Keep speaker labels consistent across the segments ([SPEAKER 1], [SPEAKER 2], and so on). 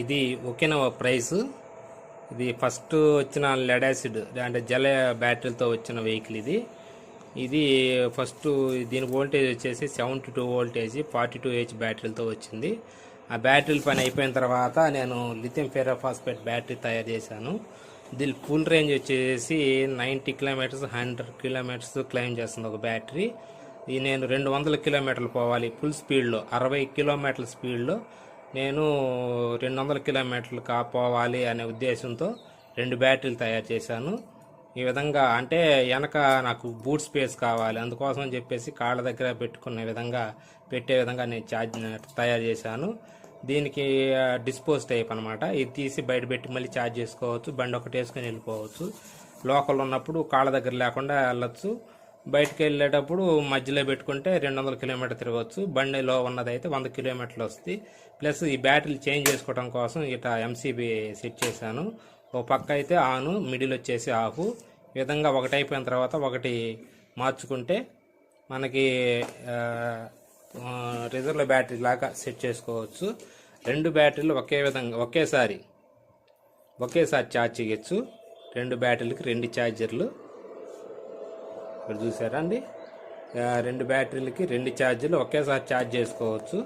[SPEAKER 1] ఇది ఒకేనవ ప్రైస్? ఇది ఫస్ట్ వచ్చిన లెడ్ యాసిడ్ అంటే జల బ్యాటరీలతో వచ్చిన వెహికల్ ఇది. ఇది ఫస్ట్ దీని వోల్టేజ్ వచ్చేసి seventy two voltage forty two H బ్యాటరీలతో వచ్చింది. ఆ బ్యాటరీల పని అయిపోయిన తర్వాత నేను లిథియం ఫెరాఫాస్ఫేట్ బ్యాటరీ తయారు చేశాను. దీని ఫుల్ రేంజ్ వచ్చేసి ninety kilometres hundred kilometres claim చేస్తుంది ఒక బ్యాటరీ. ఇది నేను రెండు వందల కిలోమీటర్లు పోవాలి ఫుల్ స్పీడ్లో అరవై కిలోమీటర్ల స్పీడ్లో. నేను రెండు వందల కిలోమీటర్లు కాపోవాలి అనే ఉద్దేశంతో రెండు బ్యాటరీలు తయారు చేశాను. ఈ విధంగా అంటే వెనక నాకు బూట్ స్పేస్ కావాలి అందుకోసం అని చెప్పేసి కాళ్ళ దగ్గర పెట్టుకునే విధంగా పెట్టే విధంగా నేను ఛార్జ్ తయారు చేశాను. దీనికి డిస్పోజ్ టైప్ అనమాట ఇది తీసి బయట పెట్టి మళ్ళీ ఛార్జ్ చేసుకోవచ్చు బండి ఒకటి వేసుకొని వెళ్ళిపోవచ్చు. లోకల్ ఉన్నప్పుడు కాళ్ళ దగ్గర లేకుండా వెళ్ళొచ్చు. బయటకు వెళ్ళేటప్పుడు మధ్యలో పెట్టుకుంటే రెండు వందల కిలోమీటర్ తిరగవచ్చు. బండిలో ఉన్నదైతే వంద కిలోమీటర్లు వస్తుంది. ప్లస్ ఈ బ్యాటరీలు చేంజ్ చేసుకోవడం కోసం ఇట్లా ఎంసీబీ సెట్ చేశాను. ఓ పక్క అయితే ఆను మిడిల్ వచ్చేసి ఆఫ్ ఈ విధంగా ఒకటి అయిపోయిన తర్వాత ఒకటి మార్చుకుంటే మనకి రిజర్వ్ బ్యాటరీ లాగా సెట్ చేసుకోవచ్చు. రెండు బ్యాటరీలు ఒకే విధంగా ఒకేసారి ఒకేసారి ఛార్జ్ చేయొచ్చు. రెండు బ్యాటరీలకి రెండు ఛార్జర్లు. ఇక్కడ చూసారా అండి? రెండు బ్యాటరీలకి రెండు ఛార్జీలు ఒకేసారి ఛార్జ్ చేసుకోవచ్చు.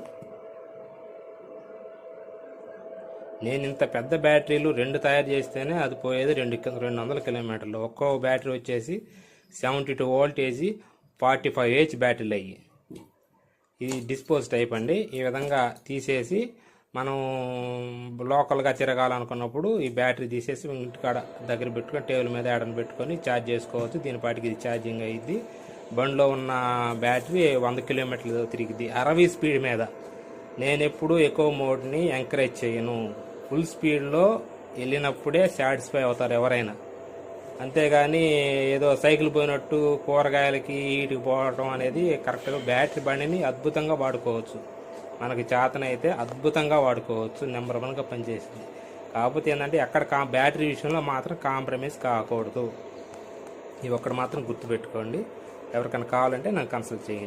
[SPEAKER 1] నేను ఇంత పెద్ద బ్యాటరీలు రెండు తయారు చేస్తేనే అది పోయేది రెండు రెండు వందల కిలోమీటర్లు. ఒక్కో బ్యాటరీ వచ్చేసి seventy two voltage forty five H బ్యాటరీలు అయ్యి. ఇది డిస్పోజ్ టైప్ అండి. ఈ విధంగా తీసేసి మనం లోకల్గా తిరగాలనుకున్నప్పుడు ఈ బ్యాటరీ తీసేసి ఇంటికాడ దగ్గర పెట్టుకొని టేబుల్ మీద ఏడని పెట్టుకొని ఛార్జ్ చేసుకోవచ్చు. దీనిపాటికి ఇది ఛార్జింగ్ అయ్యిద్ది బండిలో ఉన్న బ్యాటరీ వంద కిలోమీటర్లు తిరిగిద్ది. అరవై స్పీడ్ మీద. నేను ఎప్పుడు ఎక్కువ మోడ్ని ఎంకరేజ్ చేయను. ఫుల్ స్పీడ్లో వెళ్ళినప్పుడే సాటిస్ఫై అవుతారు ఎవరైనా. అంతేగాని ఏదో సైకిల్ పోయినట్టు కూరగాయలకి వీటికి పోవడం అనేది కరెక్ట్గా బ్యాటరీ బండిని అద్భుతంగా వాడుకోవచ్చు. మనకి చేతనైతే అద్భుతంగా వాడుకోవచ్చు నెంబర్ వన్గా పనిచేసింది కాకపోతే ఏంటంటే ఎక్కడ కా బ్యాటరీ విషయంలో మాత్రం కాంప్రమైజ్ కాకూడదు. ఇవి ఒక్కటి మాత్రం గుర్తుపెట్టుకోండి. ఎవరికైనా కావాలంటే నాకు కన్సల్ట్ చేయండి.